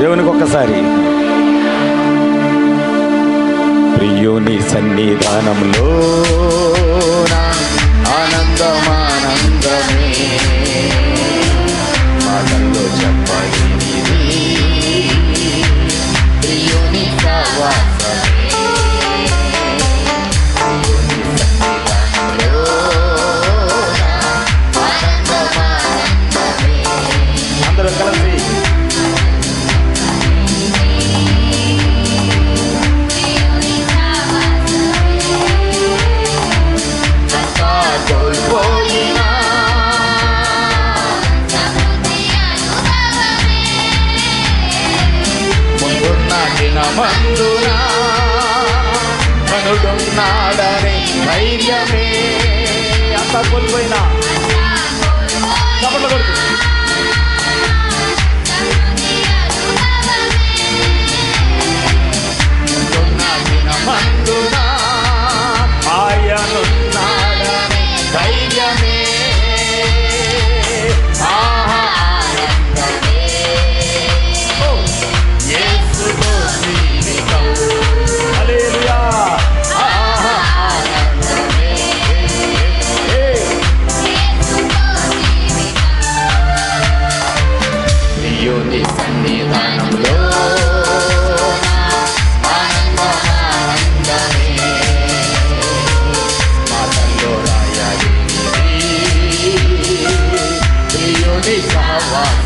దేవునికి ఒక్కసారి. ప్రియుని సన్నిధానంలో ఆనందమానందమే. మనుడున్నాడనే ధైర్యమే. అంత కోల్పోయినా. Power.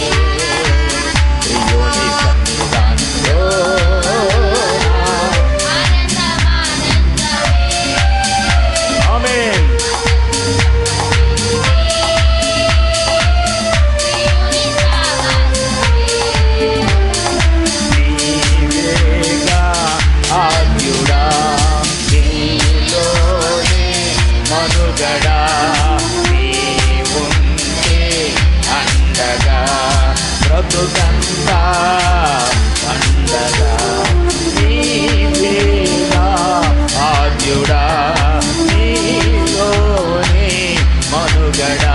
Yeah.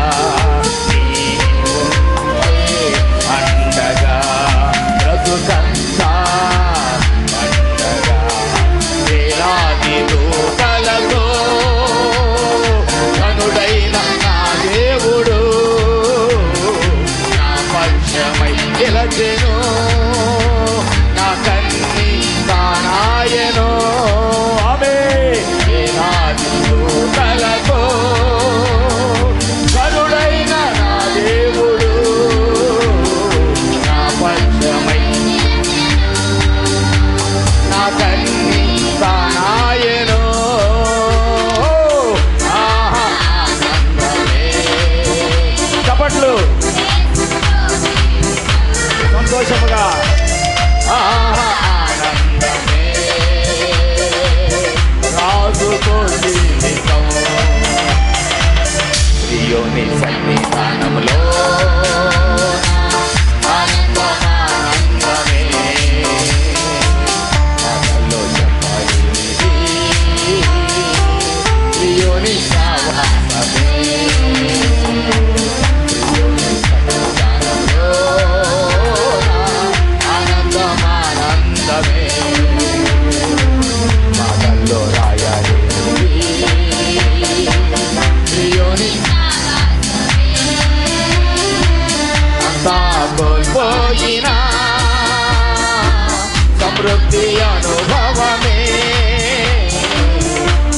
అనుభవమే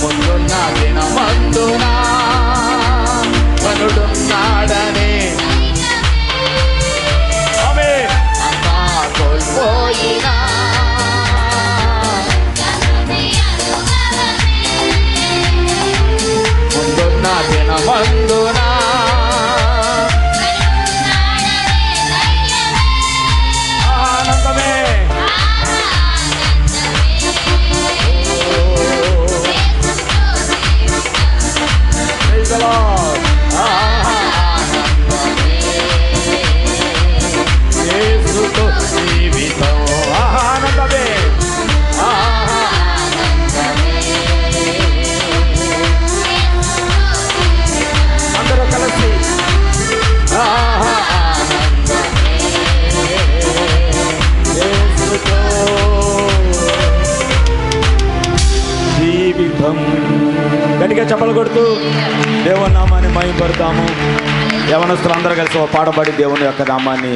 ముందున్న దినమందునా కొడుతూ దేవుని నామాన్ని మహింపడతాము యవనస్తులందరూ కలిసి ఓ పాడబడి దేవుని యొక్క నామాన్ని